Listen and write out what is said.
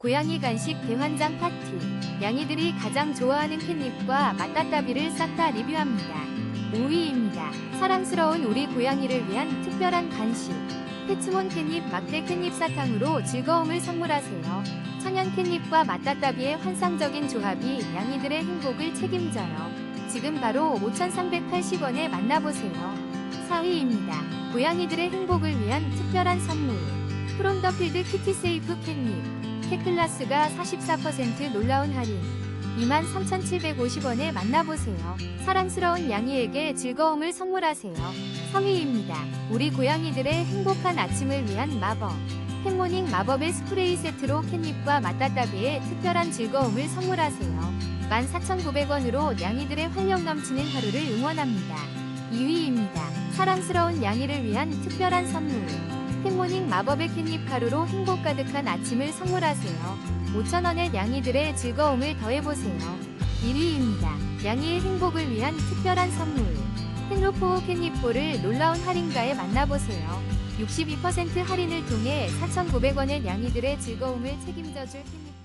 고양이 간식 대환장 파티. 양이들이 가장 좋아하는 캣닙과 맛다따비를 싹 다 리뷰합니다. 5위입니다. 사랑스러운 우리 고양이를 위한 특별한 간식. 페츠몬 캣닙 막대 캣닙 사탕으로 즐거움을 선물하세요. 천연 캣닙과 맛다따비의 환상적인 조합이 양이들의 행복을 책임져요. 지금 바로 5,380원에 만나보세요. 4위입니다. 고양이들의 행복을 위한 특별한 선물. 프롬 더 필드 키티 세이프 캣닙. 캣클라스가 44% 놀라운 할인. 23,750원에 만나보세요. 사랑스러운 양이에게 즐거움을 선물하세요. 3위입니다. 우리 고양이들의 행복한 아침을 위한 마법. 햇모닝 마법의 스프레이 세트로 캣닙과 맛다따비의 특별한 즐거움을 선물하세요. 14,900원으로 양이들의 활력 넘치는 하루를 응원합니다. 2위입니다. 사랑스러운 양이를 위한 특별한 선물. 햇모닝 마법의 캣닙 가루로 행복 가득한 아침을 선물하세요. 5,000원의 양이들의 즐거움을 더해보세요. 1위입니다. 양이의 행복을 위한 특별한 선물. 헨로포 캣닙볼을 놀라운 할인가에 만나보세요. 62% 할인을 통해 4,900원의 양이들의 즐거움을 책임져줄 캣닙